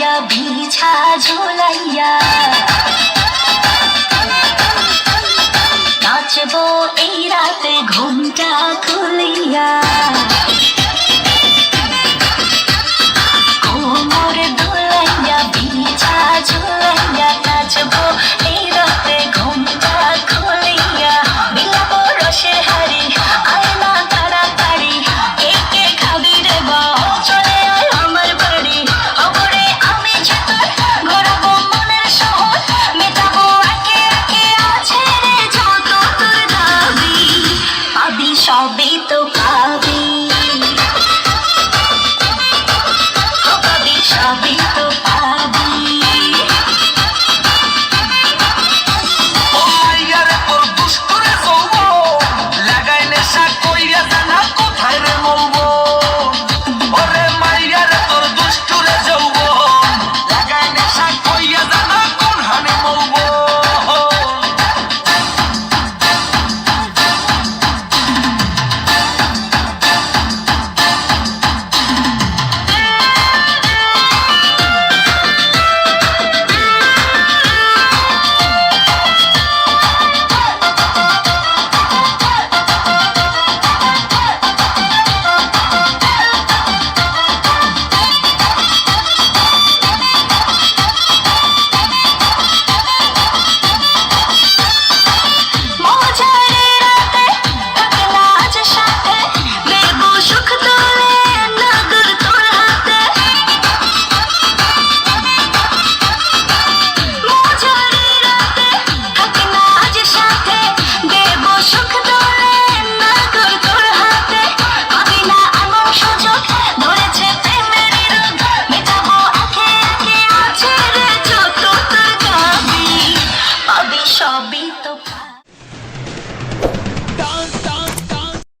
ঝুলাইয়া visa ঝুলাইয়া। নাচবো এই রাতে ঘুমটা খুলিয়া। কত পাবি কবি সাবি be the